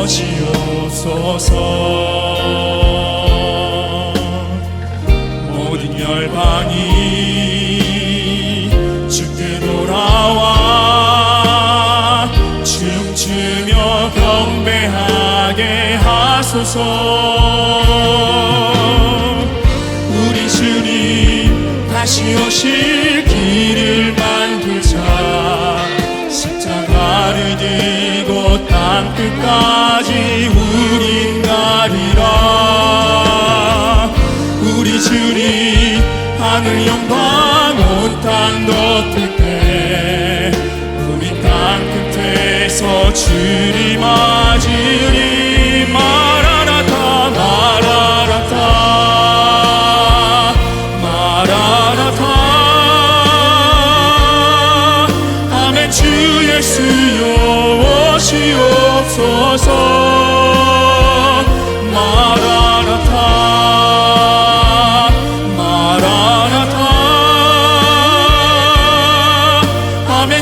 오시옵소서. 모든 열방이 주께 돌아와 춤추며 경배하게 하소서. 우리 주님 다시 오실 끝까지 우린 가리라. 우리 주님 하늘 영광 온 땅 덮을 때 우리 땅 끝에서 주님 맞으리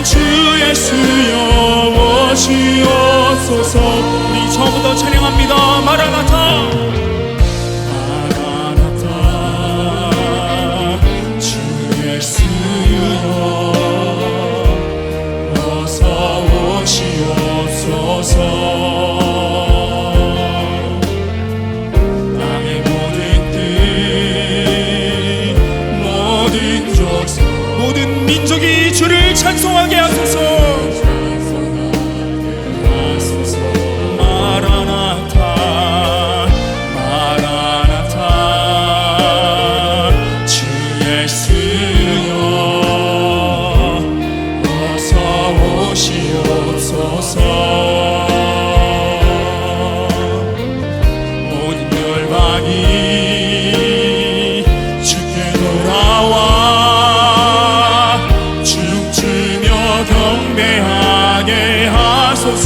주 예수여 오시옵소서. 우리 처음부터 찬양합니다. 마라나타 민족이 주를 찬송하게 하소서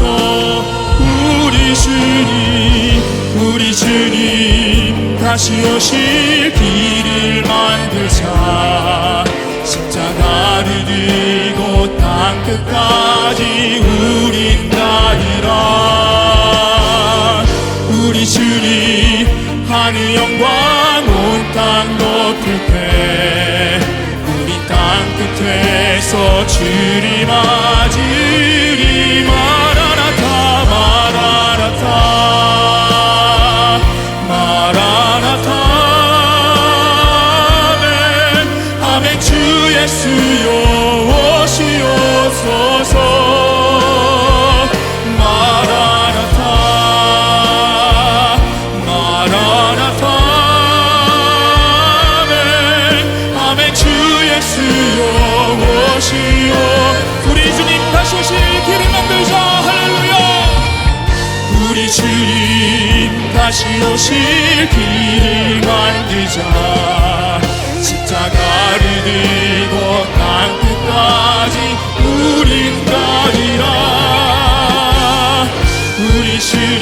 우리 주님 우리 주님 다시 오실 길을 만들자 십자가를 들고 땅 끝까지 우린 가리라. 우리 주님 하늘 영광 온땅 덮을 때 우리 땅 끝에서 주님 맞으 오실 길을 만들자. 할렐루야. 우리 주님 다시 오실 길을 만들자. 십자가를 들고 땅 끝까지 우린 가리라. 우리 주님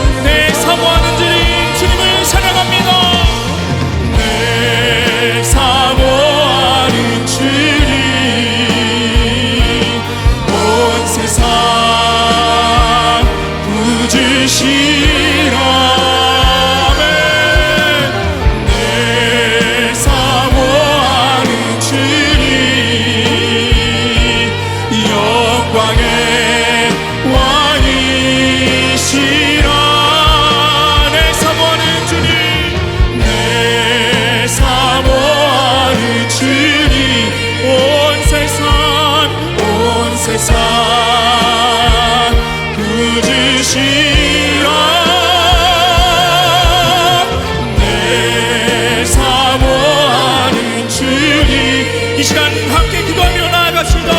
이 시간 함께 기도하며 나아갑시다.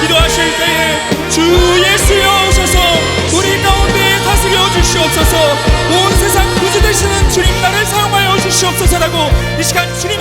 기도하실 때에 주 예수여 오셔서. 우리 가운데 다스려 주시옵소서. 온 세상 구주 되시는 주님 나를 사용하여 주시옵소서라고 이 시간 주님